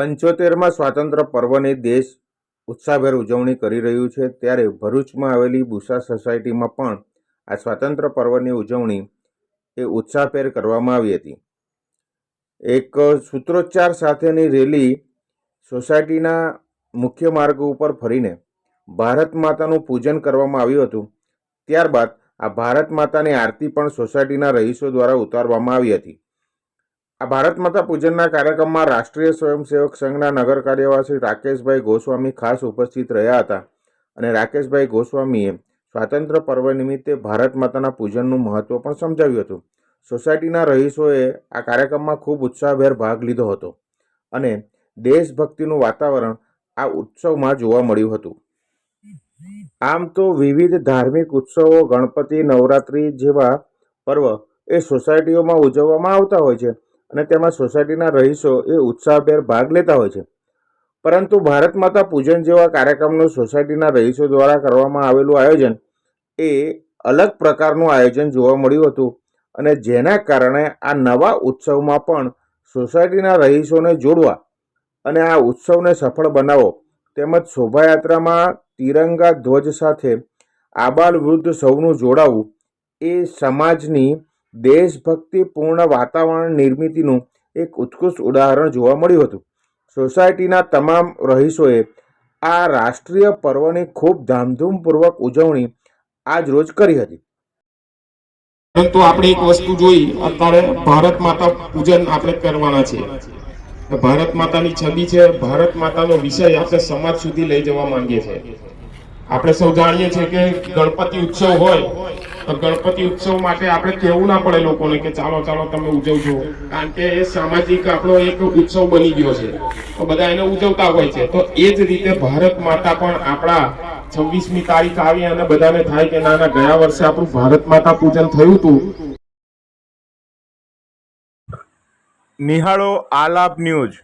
પંચોતેરમાં સ્વાતંત્ર્ય પર્વની દેશ ઉત્સાહભેર ઉજવણી કરી રહ્યું છે, ત્યારે ભરૂચમાં આવેલી બુસા સોસાયટીમાં પણ આ સ્વાતંત્ર્ય પર્વની ઉજવણી એ ઉત્સાહભેર કરવામાં આવી હતી. એક સૂત્રોચ્ચાર સાથેની રેલી સોસાયટીના મુખ્ય માર્ગ ઉપર ફરીને ભારત માતાનું પૂજન કરવામાં આવ્યું હતું. ત્યારબાદ આ ભારત માતાની આરતી પણ સોસાયટીના રહીશો દ્વારા ઉતારવામાં આવી હતી. આ ભારત માતા પૂજનના કાર્યક્રમમાં રાષ્ટ્રીય સ્વયંસેવક સંઘના નગર કાર્યવાસી રાકેશભાઈ ગોસ્વામી ખાસ ઉપસ્થિત રહ્યા હતા અને રાકેશભાઈ ગોસ્વામીએ સ્વાતંત્ર્ય પર્વ નિમિત્તે ભારત માતાના પૂજનનું મહત્ત્વ પણ સમજાવ્યું હતું. સોસાયટીના રહીશોએ આ કાર્યક્રમમાં ખૂબ ઉત્સાહભેર ભાગ લીધો હતો અને દેશભક્તિનું વાતાવરણ આ ઉત્સવમાં જોવા મળ્યું હતું. આમ તો વિવિધ ધાર્મિક ઉત્સવો, ગણપતિ, નવરાત્રિ જેવા પર્વ એ સોસાયટીઓમાં ઉજવવામાં આવતા હોય છે. અને તેમાં સોસાયટીના રહીશો એ ઉત્સાહભેર ભાગ લેતા હોય છે. પરંતુ ભારત માતા પૂજન જેવા કાર્યક્રમનું સોસાયટીના રહીશો દ્વારા કરવામાં આવેલું આયોજન એ અલગ પ્રકારનું આયોજન જોવા મળ્યું હતું અને જેના કારણે આ નવા ઉત્સવમાં પણ સોસાયટીના રહીશોને જોડવા અને આ ઉત્સવને સફળ બનાવો તેમજ શોભાયાત્રામાં તિરંગા ધ્વજ સાથે આબાલ વૃદ્ધ સૌનું જોડાવું એ સમાજની દેશભક્તિપૂર્ણ વાતાવરણ નિર્મિતિનું એક ઉત્કૃષ્ટ ઉદાહરણ જોવા મળ્યું હતું. સોસાયટીના તમામ રહીશોએ આ રાષ્ટ્રીય પર્વની ખૂબ ધામધૂમપૂર્વક ઉજવણી આજ રોજ કરી હતી. પરંતુ આપણે એક વસ્તુ જોઈ, અત્યારે ભારત માતા પૂજન આપણે કરવાના છે ભારત માતાની છબી છે, ભારત માતાનો વિષય આપણે સમાજ સુધી લઈ જવા માંગીએ છીએ. આપણે સૌ જાણીએ છીએ કે ગણપતિ ઉત્સવ હોય, તો ગણપતિ ઉત્સવ માટે આપણે કહેવું ના પડે લોકોને કે ચાલો ચાલો તમે ઉજવજો. કારણ કે એ સામાજિક આપણો એક ઉત્સવ બની ગયો છે. તો બધા એને ઉજવતા હોય છે. તો એ જ રીતે ભારત માતા પણ આપણા છવ્વીસમી તારીખ આવી અને બધાને થાય કે ના ના, ગયા વર્ષે આપણું ભારત માતા પૂજન થયું હતું. નિહાળો આલાપ ન્યૂઝ.